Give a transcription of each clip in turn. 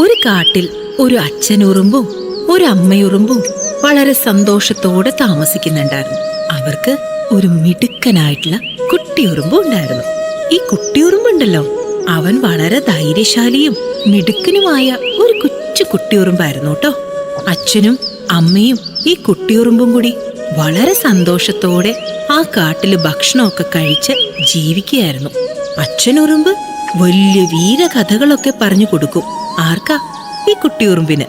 ഒരു കാട്ടിൽ ഒരു അച്ഛനുറുമ്പും ഒരു അമ്മയുറുമ്പും വളരെ സന്തോഷത്തോടെ താമസിക്കുന്നുണ്ടായിരുന്നു. അവർക്ക് ഒരു മിടുക്കനായിട്ടുള്ള കുട്ടിയുറുമ്പും ഉണ്ടായിരുന്നു. ഈ കുട്ടിയുറുമ്പുണ്ടല്ലോ. അവൻ വളരെ ധൈര്യശാലിയും മിടുക്കനുമായ ഒരു കൊച്ചു കുട്ടിയുറുമ്പായിരുന്നു കേട്ടോ. അച്ഛനും അമ്മയും ഈ കുട്ടിയുറുമ്പും കൂടി വളരെ സന്തോഷത്തോടെ ആ കാട്ടിൽ ഭക്ഷണമൊക്കെ കഴിച്ച് ജീവിക്കുകയായിരുന്നു. അച്ഛനുറുമ്പ് വലിയ വീരകഥകളൊക്കെ പറഞ്ഞു കൊടുക്കും. ആർക്കാ? ഈ കുട്ടിയുറുമ്പിന്.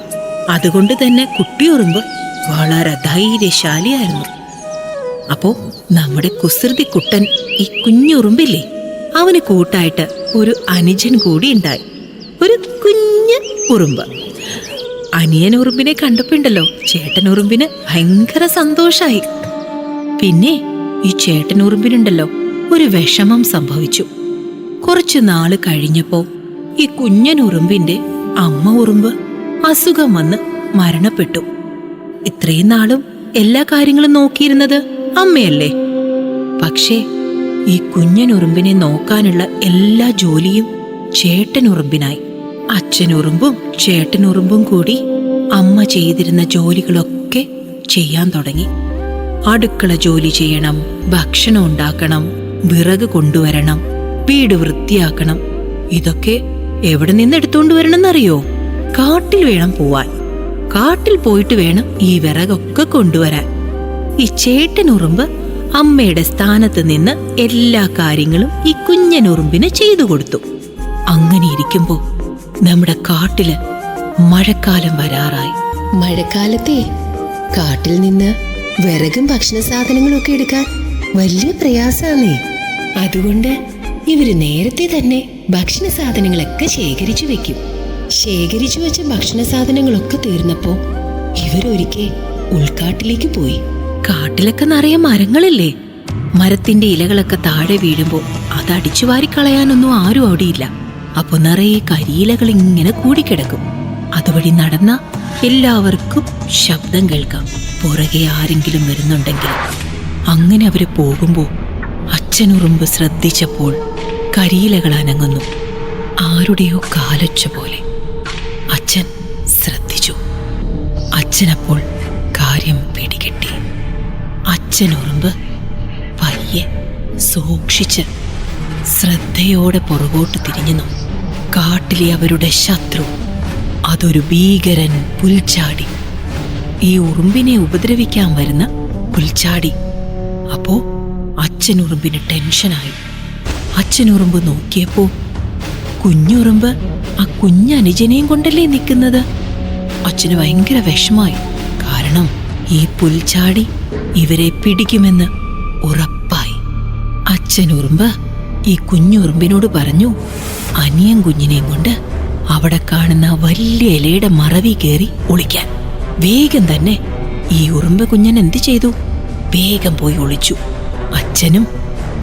അതുകൊണ്ട് തന്നെ കുട്ടിയുറുമ്പ് വളരെ ധൈര്യശാലിയായിരുന്നു. അപ്പോ നമ്മുടെ കുസൃതി കുട്ടൻ ഈ കുഞ്ഞുറുമ്പില്ലേ? അവന് കൂട്ടായിട്ട് ഒരു അനുജൻ കൂടി ഉണ്ടായി. ഒരു കുഞ്ഞ് ഉറുമ്പ്. അനിയൻ ഉറുമ്പിനെ കണ്ടപ്പോണ്ടല്ലോ. ചേട്ടൻ ഉറുമ്പിന് ഭയങ്കര സന്തോഷായി. പിന്നെ ഈ ചേട്ടൻ ഉറുമ്പിനുണ്ടല്ലോ ഒരു വിഷമം സംഭവിച്ചു. കുറച്ചു നാൾ കഴിഞ്ഞപ്പോ ഈ കുഞ്ഞൻ ഉറുമ്പിന്റെ അമ്മ ഉറുമ്പ് അസുഖം വന്ന് മരണപ്പെട്ടു. ഇത്രയും നാളും എല്ലാ കാര്യങ്ങളും നോക്കിയിരുന്നത് അമ്മയല്ലേ? പക്ഷേ ഈ കുഞ്ഞൻ ഉറുമ്പിനെ നോക്കാനുള്ള എല്ലാ ജോലിയും ചേട്ടൻ ഉറുമ്പിനായി. അച്ഛനുറുമ്പും ചേട്ടനുറുമ്പും കൂടി അമ്മ ചെയ്തിരുന്ന ജോലികളൊക്കെ ചെയ്യാൻ തുടങ്ങി. അടുക്കള ജോലി ചെയ്യണം ഭക്ഷണം ഉണ്ടാക്കണം വിറക് കൊണ്ടുവരണം വീട് വൃത്തിയാക്കണം. ഇതൊക്കെ എവിടെ നിന്ന് എടുത്തോണ്ട് വരണമെന്നറിയോ? കാട്ടിൽ വേണം പോവാൻ. കാട്ടിൽ പോയിട്ട് വേണം ഈ വിറകൊക്കെ കൊണ്ടുവരാൻ. ഈ ചേട്ടനുറുമ്പ് അമ്മയുടെ സ്ഥാനത്ത് നിന്ന് എല്ലാ കാര്യങ്ങളും ഈ കുഞ്ഞനുറുമ്പിന് ചെയ്തു കൊടുത്തു. അങ്ങനെ ഇരിക്കുമ്പോ നമ്മുടെ കാട്ടിൽ മഴക്കാലം വരാറായി. മഴക്കാലത്തെ കാട്ടിൽ നിന്ന് വിറകും ഭക്ഷണ സാധനങ്ങളും ഒക്കെ എടുക്കാൻ വലിയ പ്രയാസാണേ അതുകൊണ്ട് ഇവർ നേരത്തെ തന്നെ ഭക്ഷണ സാധനങ്ങളൊക്കെ ശേഖരിച്ചു വെക്കും. ശേഖരിച്ചു വെച്ച ഭക്ഷണ സാധനങ്ങളൊക്കെ തീർന്നപ്പോ ഇവരൊരിക്കെ ഉൾക്കാട്ടിലേക്ക് പോയി. കാട്ടിലൊക്കെ നിറയെ മരങ്ങളില്ലേ? മരത്തിന്റെ ഇലകളൊക്കെ താഴെ വീഴുമ്പോ അത് അടിച്ചു വാരിക്കളയാനൊന്നും ആരും അവിടെയില്ല. അപ്പൊ നിറയെ കരിയിലകൾ ഇങ്ങനെ കൂടിക്കിടക്കും. അതുവഴി നടന്ന എല്ലാവർക്കും ശബ്ദം കേൾക്കാം. പുറകെ ആരെങ്കിലും വരുന്നുണ്ടെങ്കിൽ അങ്ങനെ അവർ പോകുമ്പോ അച്ഛനുറുമ്പ് ശ്രദ്ധിച്ചപ്പോൾ കരിയിലകൾ അനങ്ങുന്നു. ആരുടെയോ കാലൊച്ച പോലെ. അച്ഛൻ ശ്രദ്ധിച്ചു. അച്ഛനപ്പോൾ കാര്യം പിടികിട്ടി. അച്ഛനുറുമ്പ് പയ്യെ സൂക്ഷിച്ച് ശ്രദ്ധയോടെ പുറകോട്ട് തിരിഞ്ഞു. കാട്ടിലെ അവരുടെ ശത്രു അതൊരു ഭീകരൻ പുൽച്ചാടി. ഈ ഉറുമ്പിനെ ഉപദ്രവിക്കാൻ വരുന്ന പുൽച്ചാടി. അപ്പോ അച്ഛനുറുമ്പിന് ടെൻഷനായി. അച്ഛനുറുമ്പ് നോക്കിയപ്പോ കുഞ്ഞുറുമ്പ് ആ കുഞ്ഞനുജനെയും കൊണ്ടല്ലേ നിൽക്കുന്നത്? അച്ഛന് ഭയങ്കര വിഷമായി. കാരണം ഈ പുൽച്ചാടി ഇവരെ പിടിക്കുമെന്ന് ഉറപ്പായി. അച്ഛനുറുമ്പ് ഈ കുഞ്ഞുറുമ്പിനോട് പറഞ്ഞു അനിയൻ കുഞ്ഞിനെയും കൊണ്ട് അവിടെ കാണുന്ന വലിയ ഇലയുടെ മറവി കയറി ഒളിക്കാൻ. വേഗം തന്നെ ഈ ഉറുമ്പ് കുഞ്ഞൻ എന്ത് ചെയ്തു? വേഗം പോയി ഒളിച്ചു. അച്ഛനും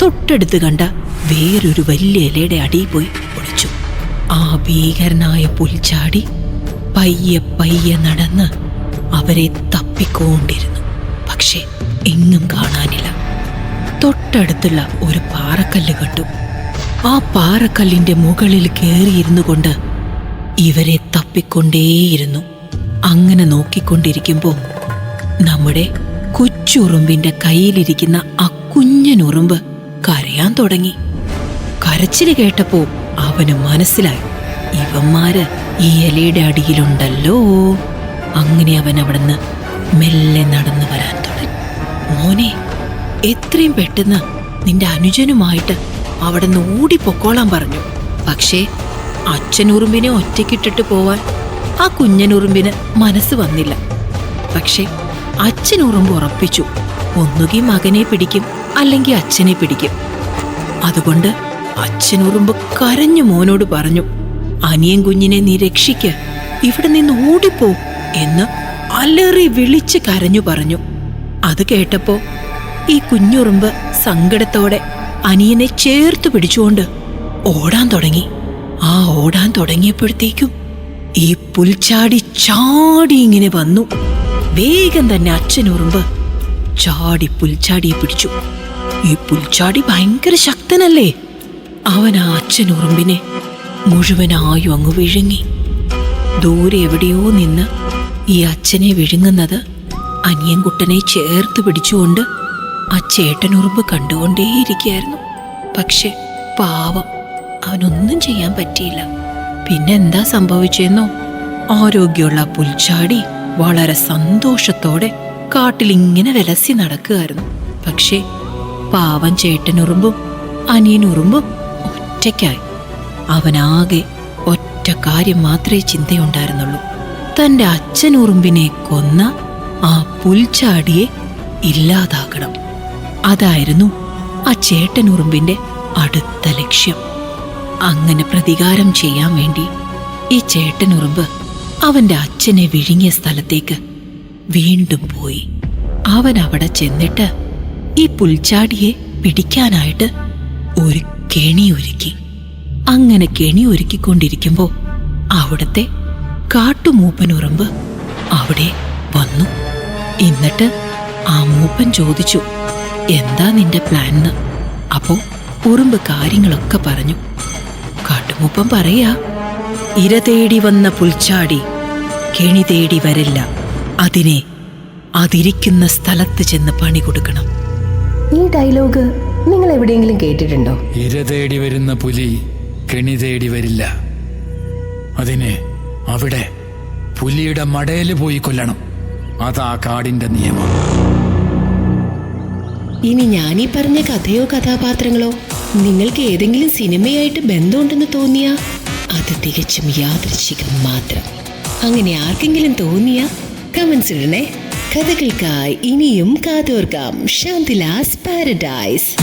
തൊട്ടടുത്ത് കണ്ട വേറൊരു വലിയ ഇലയുടെ അടിയിൽ പോയി ഒളിച്ചു. ആ ഭീകരനായ പുൽച്ചാടി പയ്യെ പയ്യെ നടന്ന് അവരെ തപ്പിക്കൊണ്ടിരുന്നു. പക്ഷെ എങ്ങും കാണാനില്ല. തൊട്ടടുത്തുള്ള ഒരു പാറക്കല്ല് കണ്ടു. ആ പാറക്കല്ലിന്റെ മുകളിൽ കയറിയിരുന്നു കൊണ്ട് ഇവരെ തപ്പിക്കൊണ്ടേയിരുന്നു. അങ്ങനെ നോക്കിക്കൊണ്ടിരിക്കുമ്പോൾ നമ്മുടെ കൊച്ചുറുമ്പിന്റെ കയ്യിലിരിക്കുന്ന ആ കുഞ്ഞനുറുമ്പ് കരയാൻ തുടങ്ങി. കരച്ചിൽ കേട്ടപ്പോ അവന് മനസ്സിലായി ഇവന്മാര് ഈ ഇലയുടെ അടിയിലുണ്ടല്ലോ. അങ്ങനെ അവൻ അവിടുന്ന് മെല്ലെ നടന്നു വരാൻ തുടങ്ങി. മോനെ എത്രയും പെട്ടെന്ന് നിന്റെ അനുജനുമായിട്ട് അവിടെ നിന്ന് ഓടിപ്പൊക്കോളാൻ പറഞ്ഞു. പക്ഷേ അച്ഛനുറുമ്പിനെ ഒറ്റയ്ക്കിട്ടിട്ട് പോവാൻ ആ കുഞ്ഞനുറുമ്പിന് മനസ്സ് വന്നില്ല. പക്ഷേ അച്ഛനുറുമ്പ് ഉറപ്പിച്ചു ഒന്നുകിൽ മകനെ പിടിക്കും അല്ലെങ്കിൽ അച്ഛനെ പിടിക്കും. അതുകൊണ്ട് അച്ഛൻ അച്ഛനുറുമ്പ് കരഞ്ഞു മോനോട് പറഞ്ഞു അനിയൻ കുഞ്ഞിനെ നീ രക്ഷിക്ക ഇവിടെ നിന്ന് ഓടിപ്പോ എന്ന് അലറി വിളിച്ച് കരഞ്ഞു പറഞ്ഞു. അത് കേട്ടപ്പോ ഈ കുഞ്ഞുറുമ്പ് സങ്കടത്തോടെ അനിയനെ ചേർത്ത് പിടിച്ചുകൊണ്ട് ഓടാൻ തുടങ്ങി. ആ ഓടാൻ തുടങ്ങിയപ്പോഴത്തേക്കും ഈ പുൽച്ചാടി ചാടി ഇങ്ങനെ വന്നു. വേഗം തന്നെ അച്ഛനുറുമ്പ് ചാടി പുൽച്ചാടിയെ പിടിച്ചു. ഈ പുൽച്ചാടി ഭയങ്കര ശക്തനല്ലേ? അവൻ ആ അച്ഛൻ ഉറുമ്പിനെ മുഴുവനായും അങ്ങ് വിഴുങ്ങി. ദൂരെ എവിടെയോ നിന്ന് ഈ അച്ഛനെ വിഴുങ്ങുന്നത് അനിയൻകുട്ടനെ ചേർത്ത് പിടിച്ചുകൊണ്ട് ആ ചേട്ടനുറുമ്പ് കണ്ടുകൊണ്ടേയിരിക്കുകയായിരുന്നു. പക്ഷെ പാവം അവനൊന്നും ചെയ്യാൻ പറ്റിയില്ല. പിന്നെ എന്താ സംഭവിച്ചെന്നോ? ആരോഗ്യമുള്ള പുൽച്ചാടി വളരെ സന്തോഷത്തോടെ കാട്ടിലിങ്ങനെ വിലസി നടക്കുകയായിരുന്നു. പക്ഷേ പാവം ചേട്ടനുറുമ്പും അനിയനുറുമ്പും ഒറ്റയ്ക്കായി. അവനാകെ ഒറ്റ കാര്യം മാത്രമേ ചിന്തയുണ്ടായിരുന്നുള്ളൂ. തന്റെ അച്ഛനുറുമ്പിനെ കൊന്ന ആ പുൽച്ചാടിയെ ഇല്ലാതാക്കണം. അതായിരുന്നു ആ ചേട്ടനുറുമ്പിന്റെ അടുത്ത ലക്ഷ്യം. അങ്ങനെ പ്രതികാരം ചെയ്യാൻ വേണ്ടി ഈ ചേട്ടനുറുമ്പ് അവന്റെ അച്ഛനെ വിഴുങ്ങിയ സ്ഥലത്തേക്ക് വീണ്ടും പോയി. അവൻ അവിടെ ചെന്നിട്ട് ഈ പുൽച്ചാടിയെ പിടിക്കാനായിട്ട് ഒരു കെണി ഒരുക്കി. അങ്ങനെ കെണി ഒരുക്കിക്കൊണ്ടിരിക്കുമ്പോ അവിടത്തെ കാട്ടുമൂപ്പനുറമ്പ് അവിടെ വന്നു. എന്നിട്ട് ആ മൂപ്പൻ ചോദിച്ചു എന്താ നിന്റെ പ്ലാൻ എന്ന് അപ്പോ ഉറുമ്പ് കാര്യങ്ങളൊക്കെ പറഞ്ഞു. കാട്ടുമൂപ്പൻ പറയാ ഇര തേടി വന്ന പുൽച്ചാടി കെണി തേടി വരില്ല. അതിനെ അതിരിക്കുന്ന സ്ഥലത്ത് ചെന്ന് പണി കൊടുക്കണം. ഈ ഡയലോഗ് നിങ്ങൾ എവിടെയെങ്കിലും കേട്ടിട്ടുണ്ടോ? ഇര തേടി വരുന്ന പുലി കെണി തേടി വരില്ല. അതിനെ അവിടെ പുലിയുടെ മടയിൽ പോയി കൊല്ലണം. അതാ കാടിന്റെ നിയമം. ഇനി ഞാനീ പറഞ്ഞ കഥയോ കഥാപാത്രങ്ങളോ നിങ്ങൾക്ക് ഏതെങ്കിലും സിനിമയായിട്ട് ബന്ധമുണ്ടെന്ന് തോന്നിയാ അത് തികച്ചും യാദൃശികം മാത്രം. അങ്ങനെ ആർക്കെങ്കിലും തോന്നിയാ കമൻസ് ഇടണേ കഥകൾക്കായി ഇനിയും കാതോർക്കാം. ശാന്തിലാസ് പാരഡൈസ്.